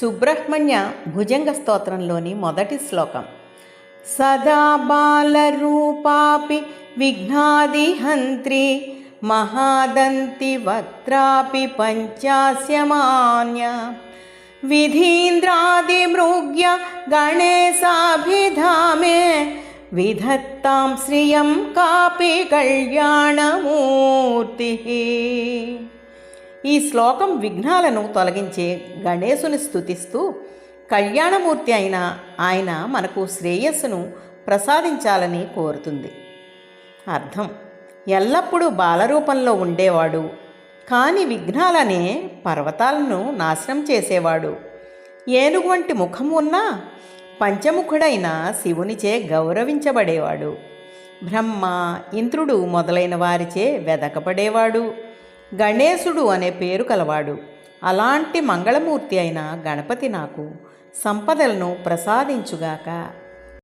సుబ్రహ్మణ్య భుజంగ స్తోత్రంలోని మొదటి శ్లోకం. సదా బాలరూపాపి విఘ్నాదిహంత్రి మహాదంతి వక్త్రాపి పంచాస్యమాన్య విధీంద్రాదిమృగ్య గణేశాభిధామే విధత్తాం శ్రియం కాపి కళ్యాణమూర్తి. ఈ శ్లోకం విఘ్నాలను తొలగించే గణేశుని స్తుతిస్తూ కళ్యాణమూర్తి అయిన ఆయన మనకు శ్రేయస్సును ప్రసాదించాలని కోరుతుంది. అర్థం. ఎల్లప్పుడూ బాలరూపంలో ఉండేవాడు. కాని విఘ్నాలనే పర్వతాలను నాశనం చేసేవాడు. ఏనుగు వంటి ముఖం ఉన్నా పంచముఖుడైన శివునిచే గౌరవించబడేవాడు. బ్రహ్మ ఇంద్రుడు మొదలైన వారిచే వెదకబడేవాడు గణేశుడు అనే పేరు కలవాడు. అలాంటి మంగళమూర్తి అయిన గణపతి నాకు సంపదలను ప్రసాదించుగాక